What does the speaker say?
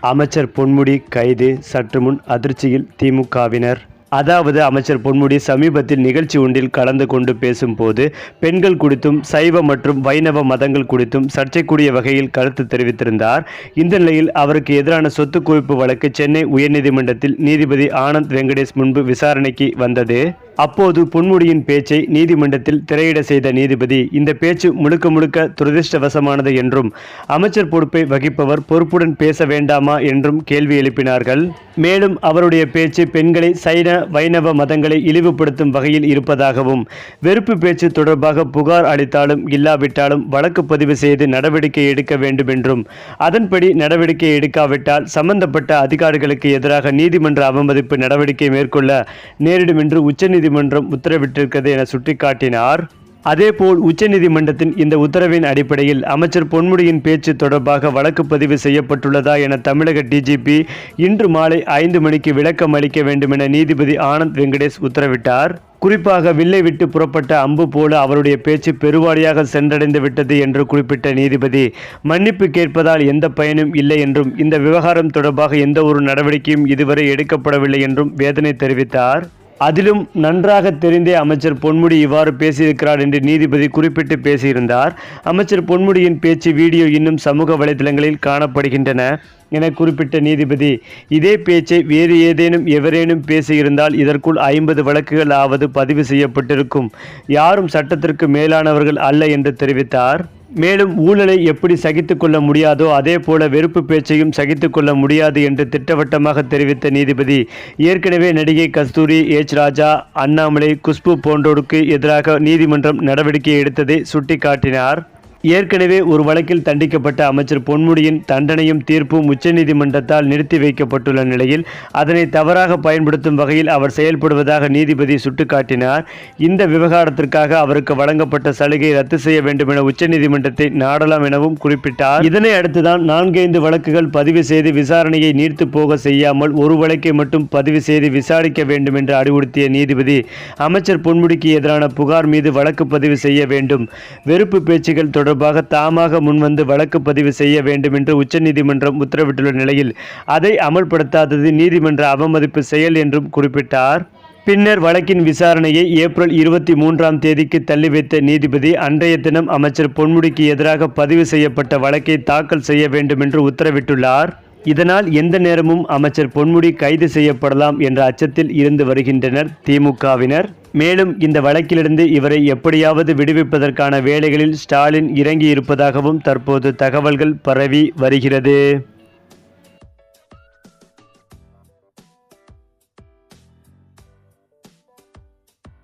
அமைச்சர் பொன்முடி கைது. சற்று முன் அதிர்ச்சியில் திமுகவினர். அதாவது அமைச்சர் பொன்முடி சமீபத்தில் நிகழ்ச்சி ஒன்றில் கலந்து கொண்டு பேசும்போது பெண்கள் குறித்தும் சைவ மற்றும் வைணவ மதங்கள் குறித்தும் சர்ச்சைக்குரிய வகையில் கருத்து தெரிவித்திருந்தார். இந்த நிலையில் அவருக்கு எதிரான சொத்து குவிப்பு வழக்கு சென்னை உயர்நீதிமன்றத்தில் நீதிபதி ஆனந்த் வெங்கடேஷ் முன்பு விசாரணைக்கு வந்தது. அப்போது பொன்முடியின் பேச்சை நீதிமன்றத்தில் திரையிட செய்த நீதிபதி இந்த பேச்சு முழுக்க முழுக்க துரதிர்ஷ்டவசமானது என்றும் அமைச்சர் பொறுப்பை வகிப்பவர் பொறுப்புடன் பேச வேண்டாமா என்றும் கேள்வி எழுப்பினார்கள். மேலும் அவருடைய பேச்சு பெண்களை சைன வைணவ மதங்களை இழிவுபடுத்தும் வகையில் இருப்பதாகவும் வெறுப்பு பேச்சு தொடர்பாக புகார் அளித்தாலும் இல்லாவிட்டாலும் வழக்கு பதிவு செய்து நடவடிக்கை எடுக்க வேண்டும் என்றும் அதன்படி நடவடிக்கை எடுக்காவிட்டால் சம்பந்தப்பட்ட அதிகாரிகளுக்கு எதிராக நீதிமன்ற அவமதிப்பு நடவடிக்கை மேற்கொள்ள நேரிடும் என்று உச்சநீதிமன்றம் உத்தரவிட்டிருக்கிறது என சுட்டிக்காட்டினார். அதேபோல் உச்சநீதிமன்றத்தின் இந்த உத்தரவின் அடிப்படையில் அமைச்சர் பொன்முடியின் பேச்சு தொடர்பாக வழக்கு பதிவு செய்யப்பட்டுள்ளதா என தமிழக டிஜிபி இன்று மாலை ஐந்து மணிக்கு விளக்கம் அளிக்க வேண்டும் என நீதிபதி ஆனந்த் வெங்கடேஷ் உத்தரவிட்டார். குறிப்பாக வில்லை விட்டு புறப்பட்ட அம்பு போல அவருடைய பேச்சு பெருவாரியாக சென்றடைந்து விட்டது என்று குறிப்பிட்ட நீதிபதி மன்னிப்பு கேட்பதால் எந்த பயனும் இல்லை என்றும் இந்த விவகாரம் தொடர்பாக எந்த ஒரு நடவடிக்கையும் இதுவரை எடுக்கப்படவில்லை என்றும் வேதனை தெரிவித்தார். அதிலும் நன்றாக தெரிந்தே அமைச்சர் பொன்முடி இவ்வாறு பேசியிருக்கிறார் என்று நீதிபதி குறிப்பிட்டு பேசியிருந்தார். அமைச்சர் பொன்முடியின் பேச்சு வீடியோ இன்னும் சமூக வலைதளங்களில் காணப்படுகின்றன என குறிப்பிட்ட நீதிபதி இதே பேச்சை வேறு ஏதேனும் எவரேனும் பேசியிருந்தால் இதற்குள் ஐம்பது வழக்குகள் ஆவது பதிவு செய்யப்பட்டிருக்கும். யாரும் சட்டத்திற்கு மேலானவர்கள் அல்ல என்று தெரிவித்தார். மேலும் ஊழலை எப்படி சகித்து கொள்ள முடியாதோ அதே போல வெறுப்பு பேச்சையும் சகித்து கொள்ள முடியாது என்று திட்டவட்டமாக தெரிவித்த நீதிபதி ஏற்கனவே நடிகை கஸ்தூரி எச். ராஜா அண்ணாமலை குஷ்பு போன்றோருக்கு எதிராக நீதிமன்றம் நடவடிக்கை எடுத்ததை சுட்டிக்காட்டினார். ஏற்கனவே ஒரு வழக்கில் தண்டிக்கப்பட்ட அமைச்சர் பொன்முடியின் தண்டனையும் தீர்ப்பும் உச்சநீதிமன்றத்தால் நிறுத்தி வைக்கப்பட்டுள்ள நிலையில் அதனை தவறாக பயன்படுத்தும் வகையில் அவர் செயல்படுவதாக நீதிபதி சுட்டிக்காட்டினார். இந்த விவகாரத்திற்காக அவருக்கு வழங்கப்பட்ட சலுகை ரத்து செய்ய வேண்டும் என உச்சநீதிமன்றத்தை நாடலாம் எனவும் குறிப்பிட்டார். இதனை அடுத்துதான் நான்கைந்து வழக்குகள் பதிவு செய்து விசாரணையை நீர்த்து போக செய்யாமல் ஒரு வழக்கை மட்டும் பதிவு செய்து விசாரிக்க வேண்டும் என்று அறிவுறுத்திய நீதிபதி அமைச்சர் பொன்முடிக்கு எதிரான புகார் மீது வழக்கு பதிவு செய்ய வேண்டும். வெறுப்பு பேச்சுகள் தொடர்பாக தாமாக முன்வந்து வழக்கு பதிவு செய்ய வேண்டும் என்று உச்சநீதிமன்றம் உத்தரவிட்டுள்ள நிலையில் அதை அமல்படுத்தாதது நீதிமன்ற அவமதிப்பு செயல் என்றும் குறிப்பிட்டார். பின்னர் வழக்கின் விசாரணையை ஏப்ரல் இருபத்தி மூன்றாம் தேதிக்கு தள்ளி வைத்த நீதிபதி அன்றைய தினம் அமைச்சர் பொன்முடிக்கு எதிராக பதிவு செய்யப்பட்ட வழக்கை தாக்கல் செய்ய வேண்டும் என்று உத்தரவிட்டுள்ளார். இதனால் எந்த நேரமும் அமைச்சர் பொன்முடி கைது செய்யப்படலாம் என்ற அச்சத்தில் இருந்து வருகின்றனர். திமுகவினர் மேலும் இந்த வழக்கிலிருந்து இவரை எப்படியாவது விடுவிப்பதற்கான வேலைகளில் ஸ்டாலின் இறங்கியிருப்பதாகவும் தற்போது தகவல்கள் பரவி வருகிறது.